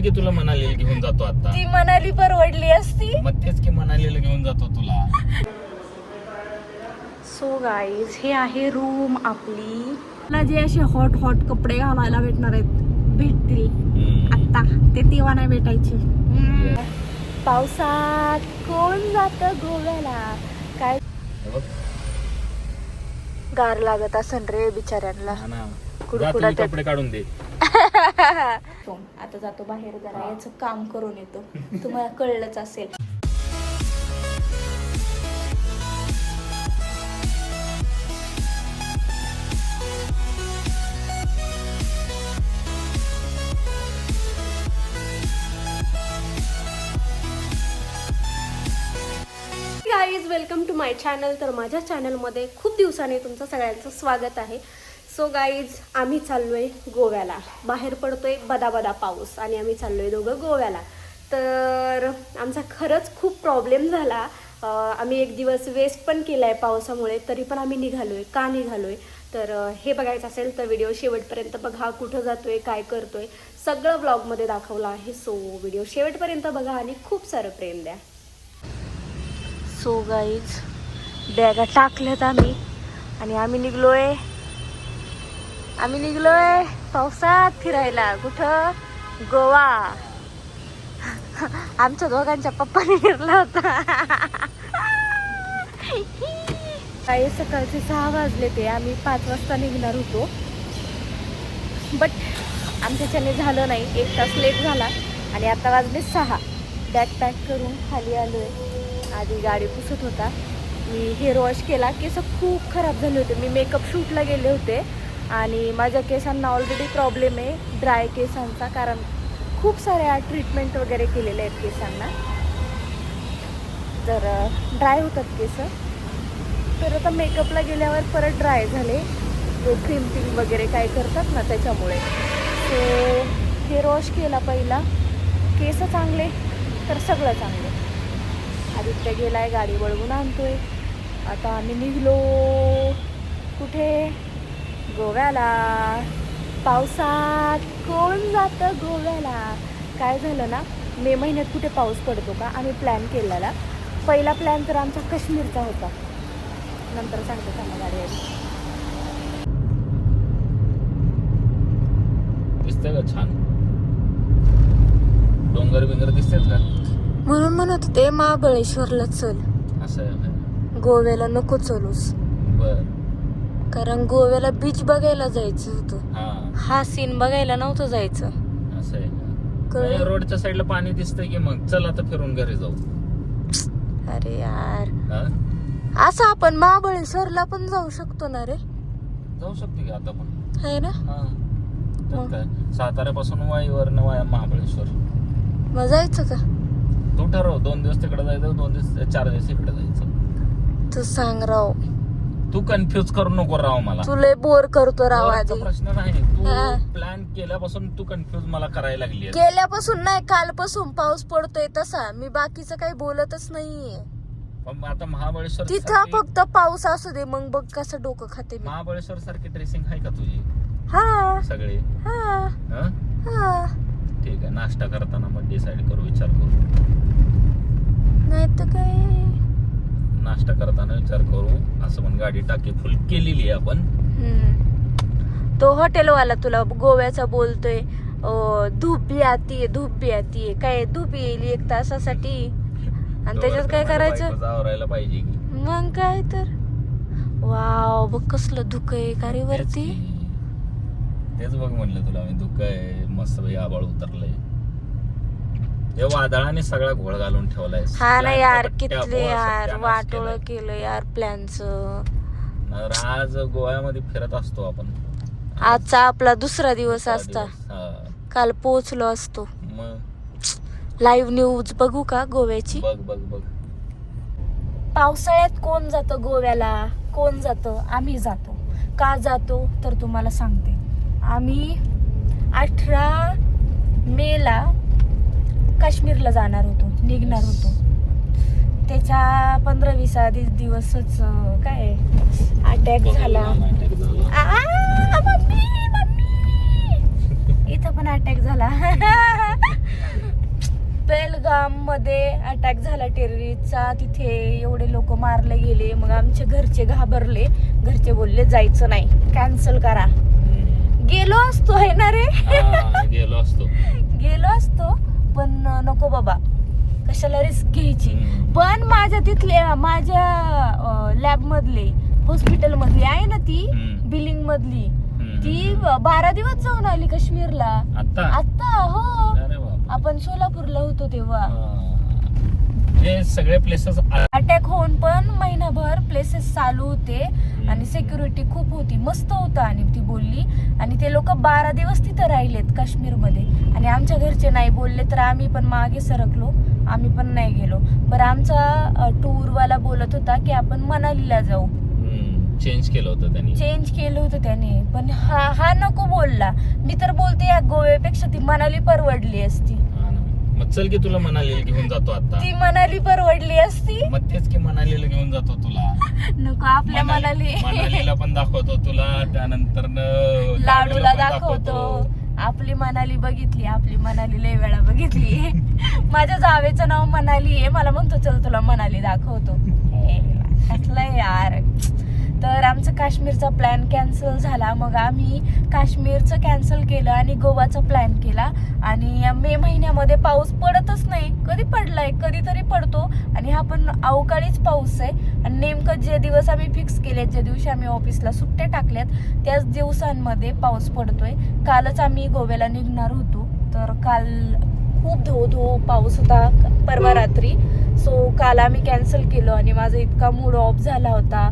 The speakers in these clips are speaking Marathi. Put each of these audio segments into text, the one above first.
की तुला मनालीला घेऊन जातो आता. ती मनाली परवडली असती. मग तेच की मनालीला घेऊन जातो तुला. सो गाईज हे आहे रूम आपली. मला जे असे हॉट हॉट कपडे घालायला भेटणार आहेत भेटतील. आता ते तेव्हा नाही भेटायचे. पावसात कोण जात गोव्याला? काय. गार लागत असन रे बिचाऱ्यांना. कपडे काढून दे. आता जातो बाहेर जरा याचं काम करून येतो. तुम्हाला कळलंच असेल. Guys welcome to my channel तर माझ्या चॅनलमध्ये खूप दिवसांनी तुमचं सगळ्यांचं स्वागत आहे. सो गाईज आम्ही चाललो आहे गोव्याला. बाहेर पडतोय बदाबदा पाऊस आणि आम्ही चाललो आहे दोघं गोव्याला. तर आमचा खरंच खूप प्रॉब्लेम झाला. आम्ही एक दिवस वेस्ट पण केला आहे पावसामुळे तरी पण आम्ही निघालो आहे का निघालो आहे तर हे बघायचं असेल तर व्हिडिओ शेवटपर्यंत बघा कुठं जातो आहे काय करतो आहे सगळं ब्लॉगमध्ये दाखवलं आहे. सो व्हिडिओ शेवटपर्यंत बघा आणि खूप सारं प्रेम द्या. सो गाईज बॅगा टाकल्यात आम्ही आणि आम्ही निघलोय आम्ही निघलोय पावसात फिरायला. कुठं? गोवा. आमच्या दोघांच्या पप्पाने फिरला होता. काही सकाळचे सहा वाजले ते. आम्ही पाच वाजता निघणार होतो. बट आमच्याच्याने झालं नाही. एक तास लेट झाला आणि आता वाजले सहा. बॅग पॅक करून खाली आलो आहे आधी गाडी पुसत होता. मी हेअर वॉश केला. केस खूप खराब झाले होते. मी मेकअप शूटला गेले होते. आणि माझ्या केसांना ऑलरेडी प्रॉब्लेम आहे ड्राय केसांचा कारण खूप साऱ्या ट्रीटमेंट वगैरे केलेल्या आहेत केसांना. तर ड्राय होतात केस. तर आता मेकअपला गेल्यावर परत ड्राय झाले. तो क्रिम्पिंग वगैरे काय करतात ना त्याच्यामुळे. ते हेअर वॉश केला पहिला. केस चांगले तर सगळं चांगलं. आदित्य गेला आहे गाडी वळवून आणतोय. आता आम्ही निघलो. कुठे? गोव्याला. पावसात कोण जातं गोव्याला? काय झालं ना मे महिन्यात कुठे पाऊस पडतो का? आम्ही प्लॅन केलेला. पहिला प्लॅन तर आमचा काश्मीरचा होता. नंतर सांगते सांगा गाडी आली दिसतंय का छान? डोंगर बिंगर दिसतेत का? म्हणून म्हणत होते महाबळेश्वरला चल. असं. गोव्याला नको चलूस. बर. कारण गोव्याला बीच बघायला जायचं होतं. हा. हा सीन बघायला नव्हतं जायचं. असं आहे का? कळलं? नाही, रोडच्या साईडला पाणी दिसतंय की मग? चल आता फिरून घरी जाऊ. अरे यार. हा? असं आपण महाबळेश्वरला पण जाऊ शकतो ना रे? जाऊ शकते की आता पण. है ना? हा? काय? साताऱ्यापासून वाईवर वाया महाबळेश्वर. मग जायचं का? तू ठरव. दोन दिवस तिकडे जायचं दोन दिवस चार दिवस इकडे जायचं. तू सांग राव. तू कन्फ्युज करू नको राव मला. तुले बोर करतो राव बोरचा आधी. प्रश्न नाही तू हा. प्लॅन केल्यापासून तू कन्फ्युज मला करायला लागली. गेल्यापासून नाही कालपासून पाऊस पडतोय तसा. मी बाकीचं काही बोलतच नाहीये. पण आता महाबळेश्वर तिथं सारखी- फक्त पाऊस असू दे मग बघ कसं डोकं खाते मी. महाबळेश्वर सारखी ड्रेसिंग आहे का तुझी? हा. सगळे? हा. हं? हा. ठीक आहे नाश्ता करताना मग डिसाईड करू विचार करू. नाही तर काय? नाश्ता करताना विचार करू असं पण गाडी टाकी फुल केलेली आहे आपण. हम्म. तो हॉटेलवाला तुला गोव्याचा बोलतोय धूप भी आतीये धूप भी आतीये काय धूप येईल एक तासासाठी? आणि त्याच्यात काय करायचं? आवरायला पाहिजे की. मग काय तर. वाव बघ कसलं धुक आहे का रे वरती. तेच बघ म्हणलं तुला मी दुःख आहे मस्त आबाळ उतरलंय. हे वादळाने सगळा घोळ घालून ठेवलाय. हा ना यार पोळा यार वाटोळ. केलं यार प्लॅनच. आज गोव्यामध्ये फिरत असतो आपण. आजचा आपला दुसरा दिवस असता. काल पोहोचलो असतो. लाईव्ह न्यूज बघू का गोव्याची? बघ बघ बघ. पावसाळ्यात कोण जातं गोव्याला? कोण जातं? आम्ही जातो. का जातो? तर तुम्हाला सांगते. आम्ही अठरा मेला काश्मीरला जाणार होतो निघणार होतो. त्याच्या पंधरा वीस आधी दिवसच काय अटॅक झाला. इथं पण अटॅक झाला. पहलगाममध्ये अटॅक झाला टेररिस्टचा तिथे एवढे लोक मारले गेले. मग आमचे घरचे घाबरले. घरचे बोलले जायचं नाही. कॅन्सल करा. गेलो असतो आहे ना रे? गेलो असतो. गेलो असतो. पण नको बाबा. कशाला रिस्क घ्यायची. पण माझ्या तिथले माझ्या लॅब मधले हॉस्पिटल मधली आहे ना ती. बिलिंग मधली. ती बारा दिवस जाऊन आली काश्मीरला. आता हो. आपण सोलापूरला होतो तेव्हा. हे. सगळे प्लेसेस अटॅक होऊन पण महिनाभर प्लेसेस चालू होते. आणि सिक्युरिटी खूप होती. मस्त होतं आणि ती बोलली. आणि ते लोक बारा दिवस तिथं राहिलेत काश्मीरमध्ये. आणि आमच्या घरचे नाही बोलले तर आम्ही पण मागे सरकलो. आम्ही पण नाही गेलो. बरं आमचा टूरवाला बोलत होता की आपण मनालीला जाऊ. चेंज केलं होतं त्यांनी. चेंज केलं होतं त्याने. पण हा हा नको बोलला. मी तर बोलते या गोव्यापेक्षा ती मनाली परवडली असती. मग चल की तुला मनालीला घेऊन जातो आता. ती मनाली परवडली असती. मग तेच की मनालीला घेऊन जातो तुला. नको आपल्या मनाली मनालीला पण दाखवतो तुला त्यानंतर लाडूला दाखवतो. आपली मनाली बघितली आपली मनाली लय वेळा बघितली. माझ्या जावेचं नाव मनाली आहे. मला म्हणतो चल तुला मनाली दाखवतो. यार. तर आमचं काश्मीरचा प्लॅन कॅन्सल झाला. मग आम्ही काश्मीरचं कॅन्सल केलं आणि गोवाचा प्लॅन केला. आणि मे महिन्यामध्ये पाऊस पडतच नाही. कधी पडलाय? कधीतरी पडतो. आणि हा पण अवकाळीच पाऊस आहे. आणि नेमकं जे दिवस आम्ही फिक्स केले ज्या दिवशी आम्ही ऑफिसला सुट्ट्या टाकल्यात त्याच दिवसांमध्ये पाऊस पडतोय. कालच आम्ही गोव्याला निघणार होतो. तर काल खूप धो धो पाऊस होता परवा रात्री. सो काल आम्ही कॅन्सल केलं आणि माझा इतका मूड ऑफ झाला होता.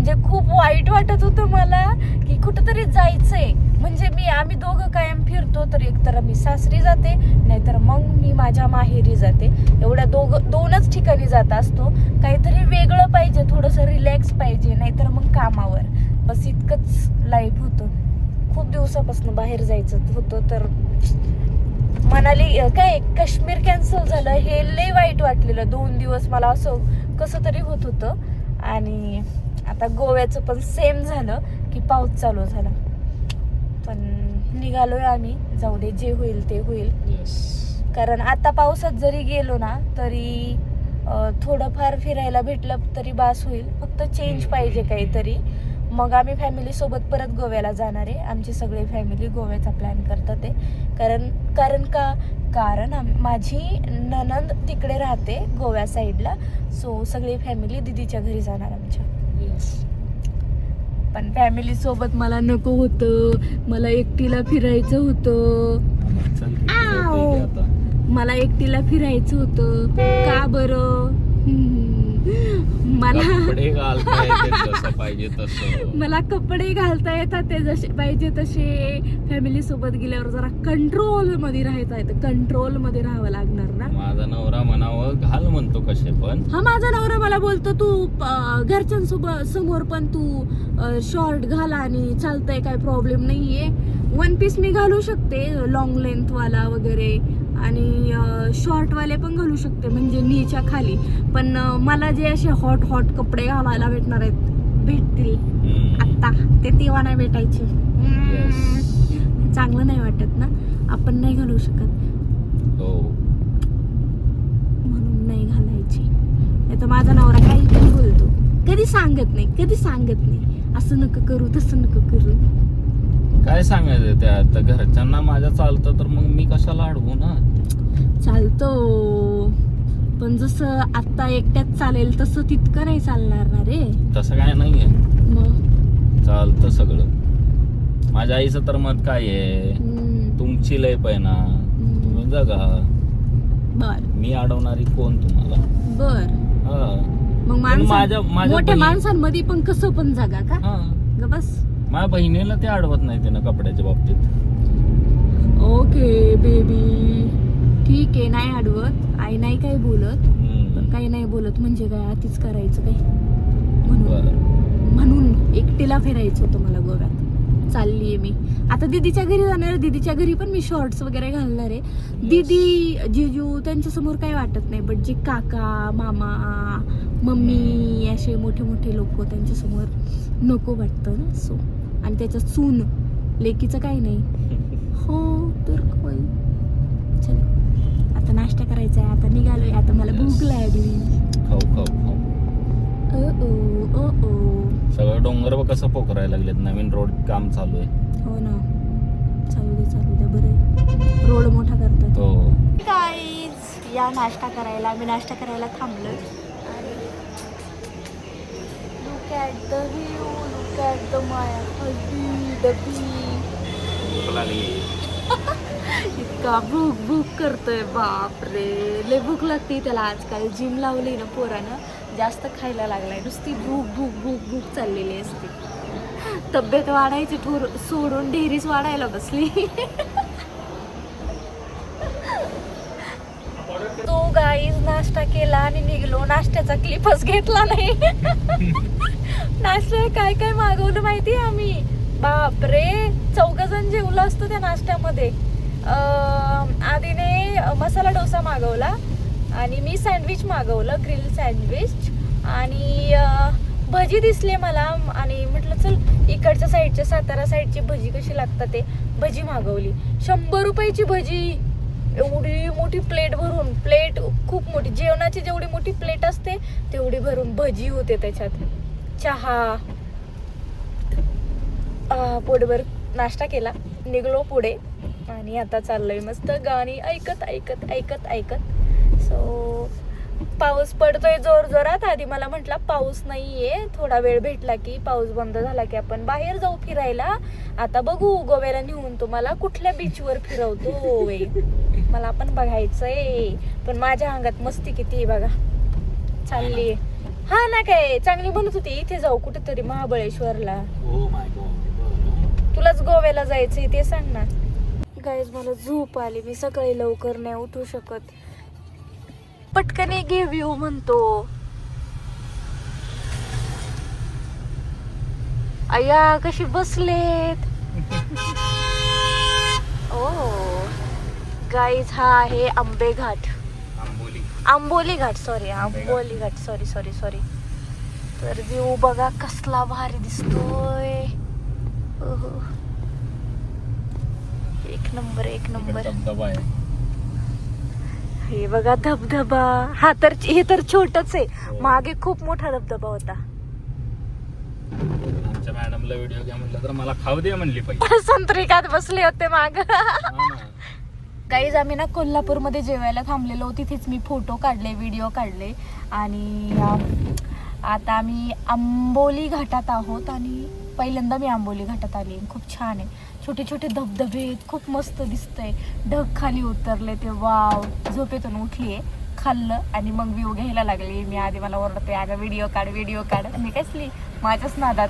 म्हणजे खूप वाईट वाटत होतं मला की कुठंतरी जायचंय. म्हणजे मी आम्ही दोघं कायम फिरतो तर एकतर मी सासरी जाते नाहीतर मग मी माझ्या माहेरी जाते. एवढ्या दोघं दोनच ठिकाणी जात असतो. काहीतरी वेगळं पाहिजे थोडंसं रिलॅक्स पाहिजे नाहीतर मग कामावर. बस इतकंच लाईफ होतं. खूप दिवसापासून बाहेर जायचं होतं तर मनाली काय काश्मीर कॅन्सल झालं हे लय वाईट वाटलेलं. दोन दिवस मला असं कसं तरी होत होतं. आणि आता गोव्याचं पण सेम झालं की पाऊस चालू झाला. पण निघालोय आम्ही. जाऊ दे जे होईल ते होईल. कारण आता पावसात जरी गेलो ना तरी थोडंफार फिरायला भेटलं तरी बास होईल. फक्त चेंज पाहिजे काहीतरी. मग आम्ही फॅमिली सोबत परत गोव्याला जाणार आहे. आमची सगळी फॅमिली गोव्याचा प्लॅन करतात आहे कारण कारण का? कारण आम- माझी ननंद तिकडे राहते गोव्या साईडला सो सगळी फॅमिली दिदीच्या घरी जाणार आमच्या. पण फॅमिली सोबत मला नको होतं. मला एकटीला फिरायचं होतं. मला एकटीला फिरायचं होतं. का बरं? कपडे घालता येते जसं पाहिजे तसं. मला कपडे घालता येतात ते जसे पाहिजे तसे. फॅमिली सोबत गेल्यावर जरा कंट्रोलमध्ये राहता येतं कंट्रोलमध्ये राहावं लागणार ना? माझा नवरा म्हणावं घाल म्हणतो कसे पण. हा माझा नवरा मला बोलतो तू घरच्यांसोबत समोर पण तू शॉर्ट घाल आणि चालतंय काय प्रॉब्लेम नाहीये. वन पीस मी घालू शकते लॉंग लेंथ वाला वगैरे. आणि शॉर्ट वाले पण घालू शकते म्हणजे नीच्या खाली. पण मला जे असे हॉट हॉट कपडे घालायला भेटणार आहेत भेटतील. हम्म. आता ते तेव्हा नाही भेटायचे. चांगलं नाही वाटत ना? आपण नाही घालू शकत. हो. म्हणून नाही घालायची. नाही तर माझा नवरा काही पण बोलतो. कधी सांगत नाही कधी सांगत नाही. असं नका करू तसं नका करू. काय सांगायचं त्या आता घरच्यांना माझ्या चालतं तर मग मी कशाला अडवू ना? चालतो. पण जसं आता एकट्यात चालेल तसं तितकं नाही चालणार ना रे. तसं काय नाहीये. मग? चालतं सगळं. माझ्या आईचं तर मत काय आहे? तुमची लय पैना. तुम्ही जगा बर. मी अडवणारी कोण तुम्हाला? बर. हा. मग माझ्या मोठ्या माणसांमध्ये पण कसं पण जागा का? ग बस. माझ्या बहिणीला ते अडवत नाही तिनं कपड्याच्या बाबतीत. ओके बेबी ठीक आहे नाही अडवत आई नाही काही बोलत. पण काही नाही बोलत. म्हणजे काय? आधीच करायचं काय? म्हणून. म्हणून एकटीला फिरायचं होतं मला गोव्यात. चाललीये मी. आता दीदीच्या घरी जाणार आहे. दीदीच्या घरी पण मी शॉर्ट्स वगैरे घालणार आहे. दीदी जिजू त्यांच्यासमोर काही वाटत नाही बट जे काका मामा मम्मी असे मोठे मोठे लोक त्यांच्यासमोर नको वाटतं ना. सो आणि त्याच्यात सून लेकीचं काही नाही. हो तर काय चल. नाश्ता करायचं आहे आता निघालोय. आता मला भूक लागली. खाऊ खाऊ खाऊ. ओ ओ ओ ओ. सगळं डोंगर बघ कसं पोखरायला लागलेत. नवीन रोड काम चालू आहे. हो ना. चालू दे चालू दे. बरं रोड मोठा करतात. हो. गाईज या नाश्ता करायला. मी नाश्ता करायला थांबलोय. Look at the view look at the माया. डबी. भूक लागली. इतका भूक भूक करतोय बापरे. लय भूक लागते त्याला आजकाल. जिम लावली ना पोरानं. जास्त खायला लागलाय. नुसती भूक भूक भूक भूक चाललेली असते. तब्येत वाढायची ठोर सोडून डेरीच वाढायला बसली. तो गाईज नाश्ता केला आणि निघलो. नाश्त्याचा क्लिपच घेतला नाही. नाश्ता काय काय मागवलं माहिती आम्ही? बापरे. चौघ जण जेवलो असतो त्या नाश्त्यामध्ये. आधीने मसाला डोसा मागवला आणि मी सँडविच मागवलं ग्रिल सँडविच आणि भजी दिसले मला. आणि म्हटलं चल इकडच्या साईडच्या सातारा साईडची भजी कशी लागतात ते? भजी मागवली. शंभर रुपयाची भजी. एवढी मोठी प्लेट भरून प्लेट खूप मोठी. जेवणाची जेवढी मोठी प्लेट असते तेवढी भरून भजी होते त्याच्यात. चहा. पोटभर नाश्ता केला. निघलो पुढे. आणि आता चाललोय मस्त गाणी ऐकत ऐकत ऐकत ऐकत. सो पाऊस पडतोय जोर जोरात. आधी मला म्हटला पाऊस नाहीये. थोडा वेळ भेटला की पाऊस बंद झाला की आपण बाहेर जाऊ फिरायला. आता बघू गोव्याला नेऊन तुम्हाला कुठल्या बीचवर फिरवतो मला पण बघायचंय. पण माझ्या अंगात मस्ती किती बघा. चालली हा ना काय चांगली म्हणत होती इथे जाऊ कुठेतरी महाबळेश्वरला. गॉड तुलाच गोव्याला जायचंय ते सांग ना. गाईज मला झोप आली. मी सकाळी लवकर नाही उठू शकत. पटकन घे व्ह्यू म्हणतो. अय्या कशी बसलेत? ओ. गाईज हा आहे Ambe Ghat Amboli Ghat sorry Amboli Ghat sorry sorry sorry तर व्ह्यू बघा कसला भारी दिसतोय. एक नंबर एक नंबर. धबधबा आहे. हे बघा धबधबा. हा तर हे तर छोटच आहे. हो. मागे खूप मोठा धबधबा होता. आमच्या मॅडमला व्हिडिओ घ्या म्हटलं तर मला खाऊ दे म्हणली पाहिजे संत्रिकात बसले होते माग. हा. काहीच आम्ही ना कोल्हापूरमध्ये जेवायला थांबलेलो. तिथेच मी फोटो काढले व्हिडिओ काढले. आणि आता आम्ही आंबोली घाटात आहोत आणि पहिल्यांदा मी आंबोली घाटात आली. खूप छान आहे. छोटे छोटे धबधबे आहेत खूप मस्त दिसतंय. ढग खाली उतरले ते वाव. झोपेतून उठली आहे खाल्लं आणि मग व्ह्यू घ्यायला लागली. मी आधी मला ओरडते अगं व्हिडिओ काढ व्हिडिओ काढ. मी कसली माझ्याच नादात.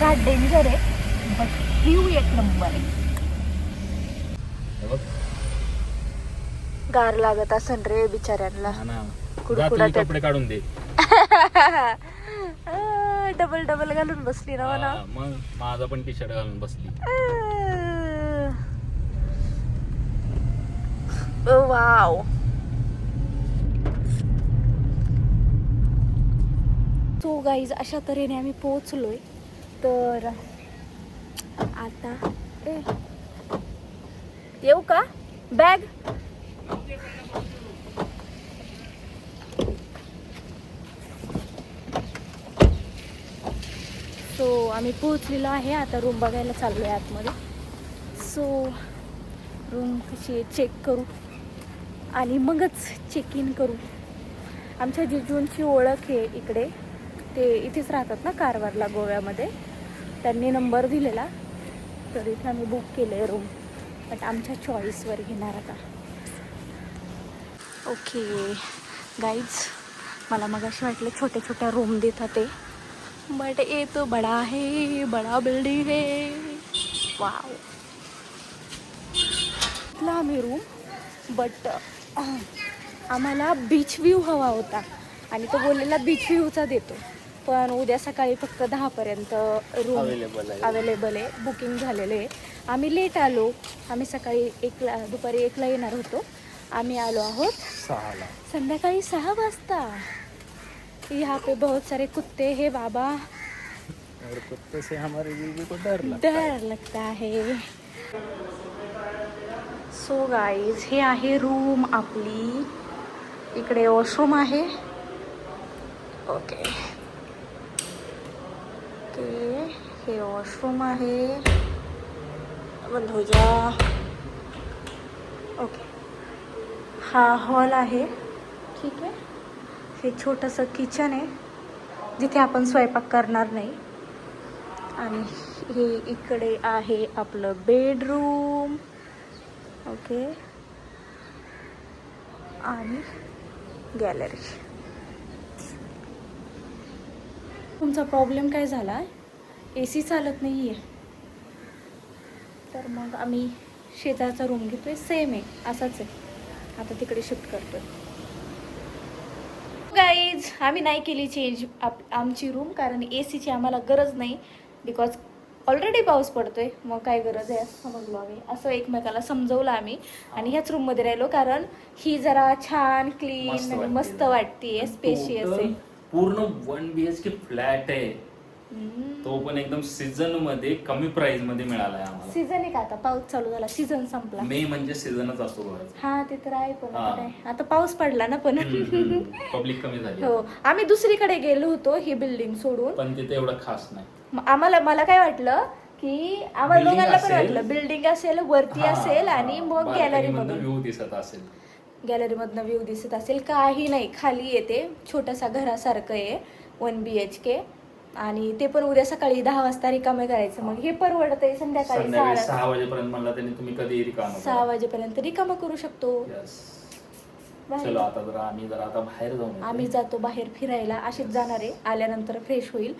घाट डेंजर आहे बट व्ह्यू एक नंबर आहे. गार लागत असन रे बिचाऱ्यांना. कपडे काढून दे. डबल डबल घालून बसली ना मला. हा, मग माझा पण टी शर्ट घालून बसली. वाव. सो गाईज अशा तऱ्हेने आम्ही पोहोचलोय. तर आता ए, येऊ का? बॅग सो आम्ही पोहोचलेलो आहे. आता रूम बघायला चाललो आहे आतमध्ये. सो रूम कशी आहे? चेक करू. आणि मगच चेक इन करू. आमच्या जिजूंची ओळख आहे इकडे. ते इथेच राहतात ना कारवारला गोव्यामध्ये. त्यांनी नंबर दिलेला. तर इथे आम्ही बुक केलं आहे रूम बट आमच्या चॉईसवर घेणार आता. ओके गाईज मला मग अशी वाटलं छोट्या छोट्या रूम देतात ते. बट ये तो बड़ा है बड़ा बिल्डिंग है। वाव घेतला आम्ही रूम बट आम्हाला बीच व्ह्यू हवा होता. आणि तो बोललेला बीच व्ह्यूचा देतो. पण उद्या सकाळी फक्त दहापर्यंत रूम Available आहे. अवेलेबल आहे. बुकिंग झालेलं आहे. आम्ही लेट आलो. आम्ही सकाळी एकला दुपारी एकला येणार होतो. आम्ही आलो आहोत संध्याकाळी सहा वाजता. यहाँ पे बहुत सारे कुत्ते हैं बाबा। और कुत्ते से हमारे बीवी को डर लगता डर लगता है। सो गाईज हे आहे रूम आपली इकडे वॉशरूम आहे। ओके ओके हे वॉशरूम आहे। बंद हो जा। ओके हा हॉल आहे. ठीक आहे? हे छोटंसं किचन आहे जिथे आपण स्वयंपाक करणार नाही. आणि हे इकडे आहे आपलं बेडरूम ओके आणि गॅलरी तुमचा प्रॉब्लेम काय झाला? ए सी चालत नाही आहे तर मग आम्ही शेजारचा रूम घेतोय. सेम आहे. असाच आहे. आता तिकडे शिफ्ट करतोय. गाईज आम्ही नाही केली चेंज आप आमची रूम कारण ए सीची आम्हाला गरज नाही. बिकॉज ऑलरेडी पाऊस पडतोय. मग काय गरज आहे? असं समजलो आम्ही. असं एकमेकाला समजवलं आम्ही. आणि ह्याच रूममध्ये राहिलो कारण ही जरा छान क्लीन मस्त आणि वाटते. मस्त वाटते स्पेशियस आहे. पूर्ण one B H K flat आहे. तो पण एकदम सीझनमध्ये कमी प्राइसमध्ये मिळालाय आम्हाला. सीझन आहे का आता पाऊस चालू झाला सीझन संपला. मे म्हणजे सीझनच असतो हा ते तर आहे पण आता. काय आता पाऊस पडला ना पण. पब्लिक कमी झाली हो आम्ही दुसरीकडे गेलो होतो ही बिल्डिंग सोडून. पण तिथे एवढं खास नाही. आम्हाला मला काय वाटलं की आम्हाला Building दोघांना पण असेल. वाटलं बिल्डिंग असेल वरती हा, असेल हा, आणि मग गॅलरी मधनं मधून. व्ह्यू दिसत असेल. गॅलरी मधनं व्ह्यू दिसत असेल. काही नाही खाली येते छोटासा घरासारखं आहे वन बी एच के आणि ते पण उद्या सकाळी दहा वाजता रिकामे करायचं. मग हे परवडतंय संध्याकाळी संध्याकाळी सहा सहा. वाजेपर्यंत म्हणला त्यांनी तुम्ही कधी रिकाम सहा वाजेपर्यंत रिकामं करू शकतो. बाहेर. चलो आता जरा आम्ही जरा आता बाहेर जाऊन येतो. आम्ही जातो बाहेर फिरायला. अशीच जाणार आहे. आल्यानंतर फ्रेश होईल.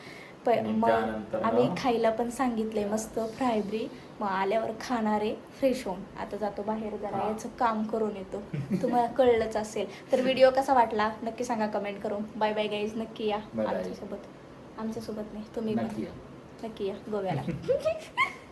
प- आणि मग त्यानंतर ना- आम्ही खायला पण सांगितलंय मस्त फ्रायब्री मग आल्यावर खाणार आहे. फ्रेश होऊन. आता जातो बाहेर जरा हा. याचं काम करून येतो. तुम्हाला कळलंच असेल. तर व्हिडिओ कसा वाटला? नक्की सांगा कमेंट करून. बाय बाय गाईज नक्की या Bye bye. आमच्यासोबत. आमच्यासोबत नाही तुम्ही. नक्की या गोव्याला